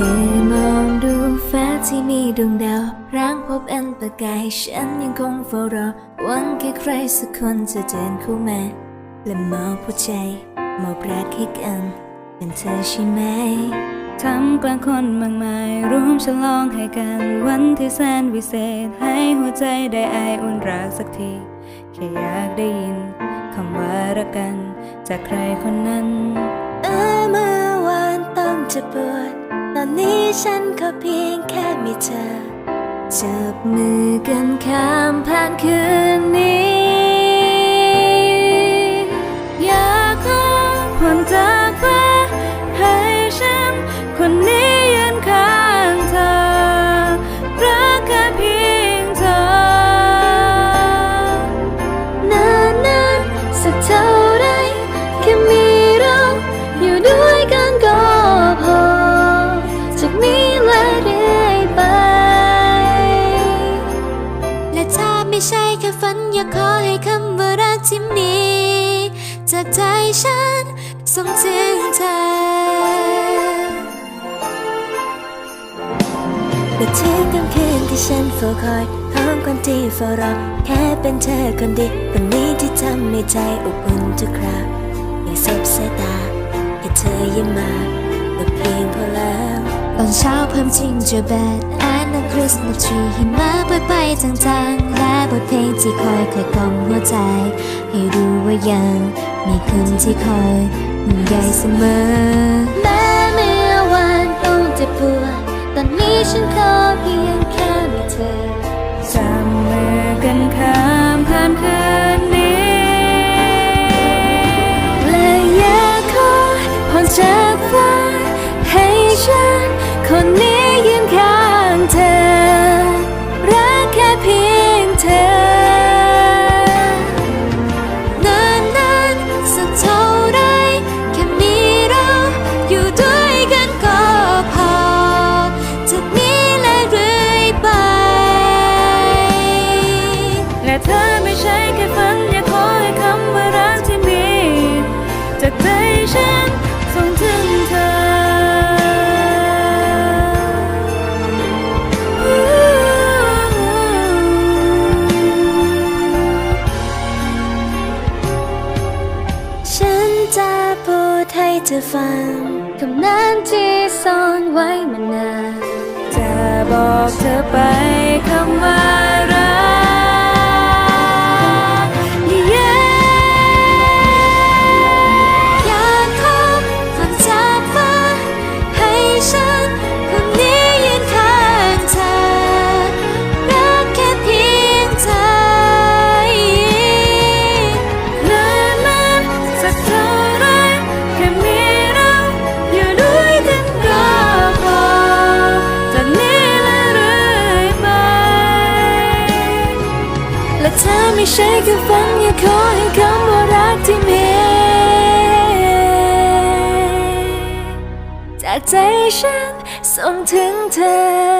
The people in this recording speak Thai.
ลยมองดูฟ้าที่มีดวงดาวร่างพบอันประกายฉันยังคงเฝ้ารอหวังแค่ใครสักคนจะเดินเข้ามาและมอบหัวใจมอบรักให้กันเป็นเธอใช่ไหมทำกลางคนมากมายร่วมฉลองให้กันวันที่แสนวิเศษ ให้หัวใจได้ไออุ่นรักสักที แค่อยากได้ยินคำว่ารักกัน จากใครคนนั้น เออเมื่อวานต้องจะปวด อนนี้ฉันก็เพียงแค่มีเธอ จับมือกันข้ามผ่านคืนนี้ ฝันอยากขอให้คำว่ารักที่มีจากใจฉันส่งถึงเธอและถึงกลางคืนที่ฉันเฝ้าคอยของคนที่เฝ้ารอแค่เป็นเธอคนเดียวคนนี้ที่ทำให้ใจอบอุ่นทุกคราไม่สบสายตาแค่เธอยิ้มมาก็เพียงพอแล้วตอนเช้าเพิ่มจิงเจอแบดแอน คริสต์มาทรีหิมะไปไปจางๆ และบทเพลงที่คอยเคยกล่อมหัวใจ ให้รู้ว่ายังมีคนที่คอยห่วงใยเสมอ แม้เมื่อวานต้องเจ็บปวดตอนนี้ฉันขอเพียงแค่มีเธอจับมือกันข้ามผ่านคืนนี้และอยากขอพรจากฟ้าให้ฉันคนนี้ จะพูดให้เธอฟังคำนั้นที่ซ่อนไว้มานานจะบอกเธอไปคำว่า ไม่ใช่แค่ฝันอยากขอให้คำว่ารักที่มีจากใจฉันส่งถึงเธอ